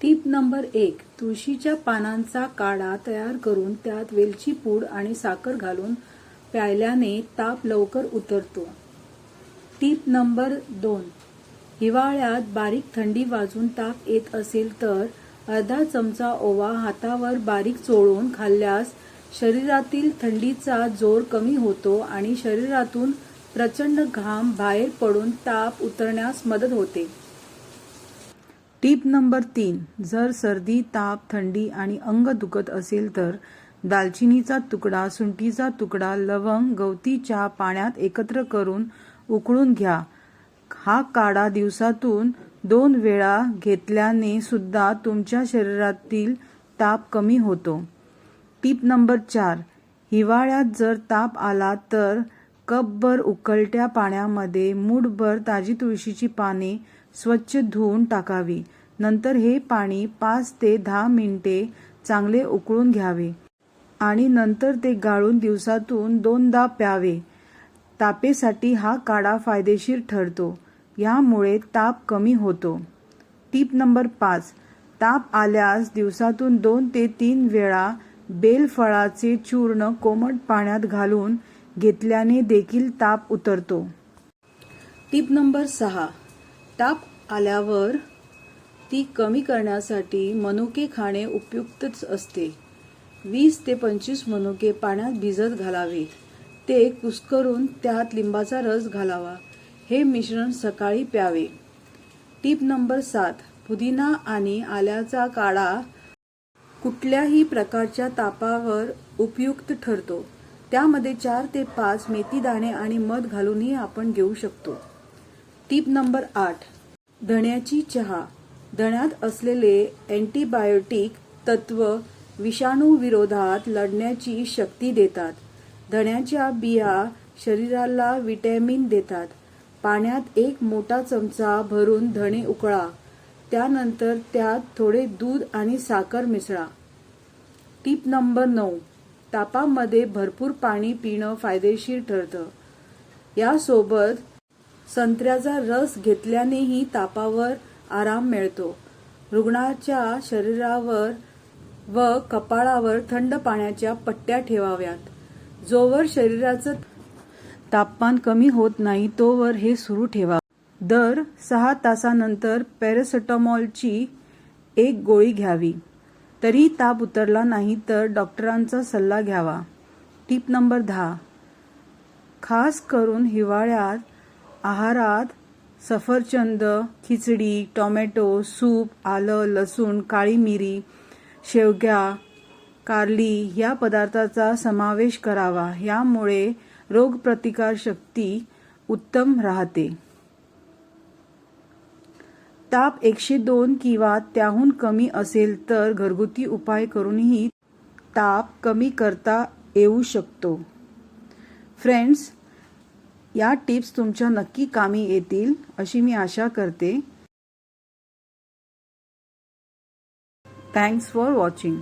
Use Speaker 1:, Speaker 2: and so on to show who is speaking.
Speaker 1: टीप number एक तुळशीच्या पानांचा काढा तयार करून त्यात वेलची पूड आणि साखर घालून प्यायल्याने ताप लवकर उतरतो. टीप नंबर दोन हिवाळ्यात बारीक थंडी वाजून ताप येत असेल तर अर्धा चमचा ओवा हातावर बारीक चोळून खाल्ल्यास शरीरातील थंडीचा जोर कमी होतो आणि शरीरातून प्रचंड घाम बाहेर पडून ताप उतरण्यास मदत होते. टीप नंबर तीन जर सर्दी ताप थंडी आणि अंग दुखत असेल तर दालचिनीचा तुकडा सुंठीचा तुकडा लवंग गवती चहा पाण्यात एकत्र करून उकळून घ्या. हा काढा दिवसातून दोन वेळा घेतल्याने सुद्धा तुमच्या शरीरातील ताप कमी होतो. टीप नंबर चार हिवाळ्यात जर ताप आला तर कपभर उकळत्या पाण्यामध्ये मूठभर ताजी तुळशीची पाने स्वच्छ धुवून टाकावी. नंतर हे पाणी पाच ते दहा मिनिटे चांगले उकळून घ्यावे आणि नंतर ते गाळून दिवसातून दोनदा प्यावे. तापेसाठी हा काढा फायदेशीर ठरतो. यामुळे ताप कमी होतो. टीप नंबर पाच. ताप आल्यास दिवसातून दोन ते तीन वेळा बेलफळाचे चूर्ण कोमट पाण्यात घालून घेतल्याने देखील ताप उतरतो. टीप नंबर सहा. ताप आल्यावर ती कमी करण्यासाठी मनुके खाणे उपयुक्तच असते. वीस ते पंचवीस मनुके पाण्यात भिजत घालावे ते कुस्करून त्यात लिंबाचा रस घालावा. हे मिश्रण सकाळी प्यावे. टीप नंबर सात. पुदिना आणि आल्याचा काढा कुठल्याही प्रकारच्या तापावर उपयुक्त ठरतो. त्यामध्ये चार ते पाच मेथी दाणे आणि मध घालूनही आपण घेऊ शकतो. टीप नंबर आठ. धण्याची चहा. धण्यात असलेले अँटीबायोटिक तत्व विषाणू विरोधात लढण्याची शक्ती देतात. धण्याच्या बिया शरीराला विटॅमिन देतात. पाण्यात एक मोठा चमचा भरून धणे उकळा. त्यानंतर त्यात थोडे दूध आणि साखर मिसळा. टीप नंबर नऊ. तापामध्ये भरपूर पाणी पिणं फायदेशीर ठरतं. यासोबत संत्र्याचा रस घेतल्यानेही तापावर आराम मिळतो. रुग्णाच्या शरीरावर व कपाळावर थंड पाण्याच्या पट्ट्या ठेवाव्यात. जोवर शरीराचं तापमान कमी होत नाही तोवर हे सुरू ठेवा. दर सहा तासानंतर पॅरासिटामॉलची एक गोळी घ्यावी. तरी ताप उतरला नाही तर डॉक्टरांचा सल्ला घ्यावा. टीप नंबर दहा. खास करून हिवाळ्यात आहारात सफरचंद खिचडी टोमॅटो सूप आलं लसूण काळी मिरी शेवग्या कारली या पदार्थाचा समावेश करावा. यामुळे रोगप्रतिकारशक्ती उत्तम राहते. ताप एकशे दोन किंवा त्याहून कमी असेल तर घरगुती उपाय करूनही ताप कमी करता येऊ शकतो. फ्रेंड्स या टिप्स तुमच्या नक्की कामी येतील अशी मी आशा करते. Thanks for watching